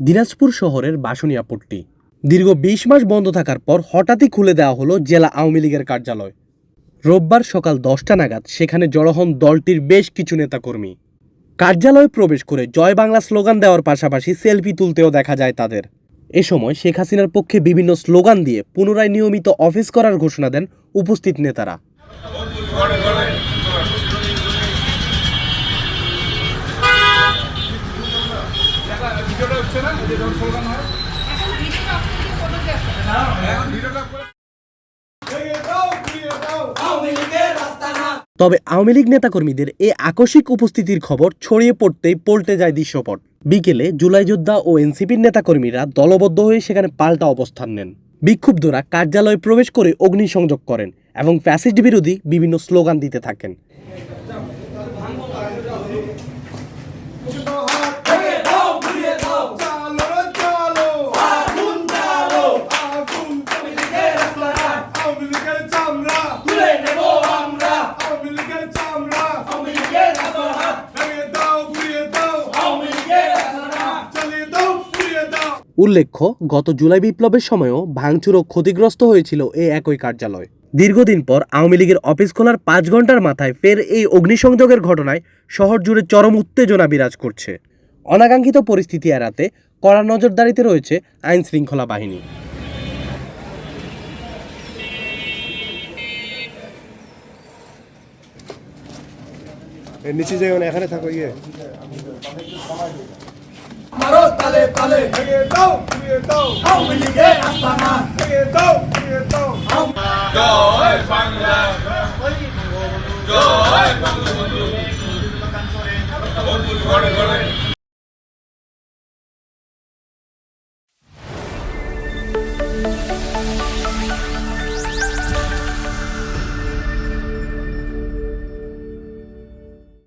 দিনাজপুর শহরের বাসনিয়া পট্টি দীর্ঘ বিশ মাস বন্ধ থাকার পর হঠাৎই খুলে দেওয়া হলো জেলা আওয়ামী লীগের কার্যালয়। রোববার সকাল দশটা নাগাদ সেখানে জড়ো হন দলটির বেশ কিছু নেতাকর্মী। কার্যালয়ে প্রবেশ করে জয় বাংলা স্লোগান দেওয়ার পাশাপাশি সেলফি তুলতেও দেখা যায় তাদের। এ সময় শেখ হাসিনার পক্ষে বিভিন্ন স্লোগান দিয়ে পুনরায় নিয়মিত অফিস করার ঘোষণা দেন উপস্থিত নেতারা। আওয়ামী লীগের রাস্তা না তবে আওয়ামী লীগ নেতাকর্মীদের এ আকস্মিক উপস্থিতির খবর ছড়িয়ে পড়তেই পল্টে যায় দৃশ্যপট। বিকেলে জুলাই যোদ্ধা ও এনসিপির নেতাকর্মীরা দলবদ্ধ হয়ে সেখানে পাল্টা অবস্থান নেন। বিক্ষুব্ধরা কার্যালয়ে প্রবেশ করে অগ্নিসংযোগ করেন এবং ফ্যাসিস্ট বিরোধী বিভিন্ন স্লোগান দিতে থাকেন দাও ঘুরিয়ে দাও আগুন জ্বালো আওয়ামী লীগের রাস্তা না তুলে নেব আমরা আওয়ামী লীগের রাস্তা আওয়ামী লীগের রাস্তা না উল্লেখ্য গত জুলাই বিপ্লবের সময়ও ভাঙচুর ও ক্ষতিগ্রস্ত হয়েছিল এই একই কার্যালয়। দীর্ঘদিন পর আওয়ামী লীগের অফিস খোলার পাঁচ ঘণ্টার মাথায় ফের এই অগ্নিসংযোগের ঘটনায় শহর জুড়ে চরম উত্তেজনা বিরাজ করছে। অনাকাঙ্ক্ষিত পরিস্থিতি এড়াতে কড়া নজরদারিতে রয়েছে আইন শৃঙ্খলা বাহিনী। নিচে যাই এখানে থাকো ইয়ে। তালে তালে আওয়ামী লীগের রাস্তা না জয় বাংলা। জয় বাংলা।